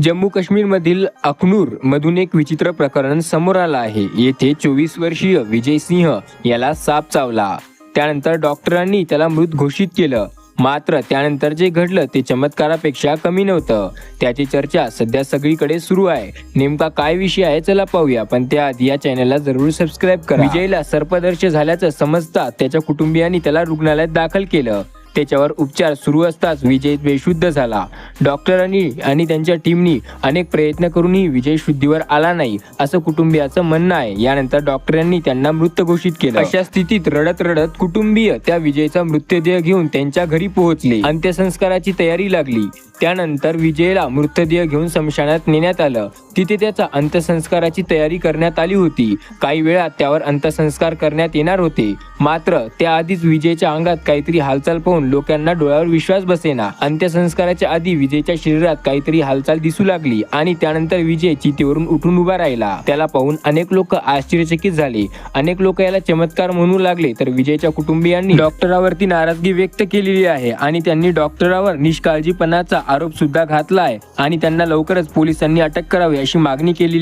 जम्मू काश्मीरमधील अखनूर मधून एक विचित्र प्रकरण समोर आलं आहे. येथे चोवीस वर्षीय विजय सिंह याला साप चावला. त्यानंतर डॉक्टरांनी त्याला मृत घोषित केलं. मात्र त्यानंतर जे घडलं ते चमत्कारापेक्षा कमी नव्हतं. त्याची चर्चा सध्या सगळीकडे सुरू आहे. नेमका काय विषय आहे चला पाहूया पण त्याआधी या चॅनलला जरूर सबस्क्राईब करा. विजयला सर्पदर्श झाल्याचं समजता त्याच्या कुटुंबियांनी त्याला रुग्णालयात दाखल केलं. त्याच्यावर उपचार सुरू असताच विजय बेशुद्ध झाला. डॉक्टरांनी आणि त्यांच्या टीमनी अनेक प्रयत्न करूनही विजय शुद्धीवर आला नाही असं कुटुंबियाचं म्हणणं आहे. यानंतर डॉक्टरांनी त्यांना मृत घोषित केलं. अशा स्थितीत रडत रडत कुटुंबीय त्या विजयचा मृतदेह घेऊन त्यांच्या घरी पोहोचले अंत्यसंस्काराची तयारी लागली. त्यानंतर विजयला मृतदेह घेऊन स्मशानात नेण्यात आलं. तिथे त्याचा अंत्यसंस्काराची तयारी करण्यात आली होती. काही वेळात त्यावर अंत्यसंस्कार करण्यात येणार होते. मात्र त्याआधीच विजयच्या अंगात काहीतरी हालचाल पाहून लोकांना डोळ्यावर विश्वास बसेना. अंत्यसंस्काराच्या आधी विजयच्या शरीरात काहीतरी हालचाल दिसू लागली आणि त्यानंतर विजय चितेवरून उठून उभा राहिला. त्याला पाहून अनेक लोक आश्चर्यचकित झाले. अनेक लोक याला चमत्कार म्हणू लागले तर विजयच्या कुटुंबियांनी डॉक्टरावरती नाराजगी व्यक्त केलेली आहे आणि त्यांनी डॉक्टरावर निष्काळजीपणाचा आरोप सुद्धा घातला आहे आणि त्यांना लवकरच पोलिसांनी अटक करावी अशी मागणी केलेली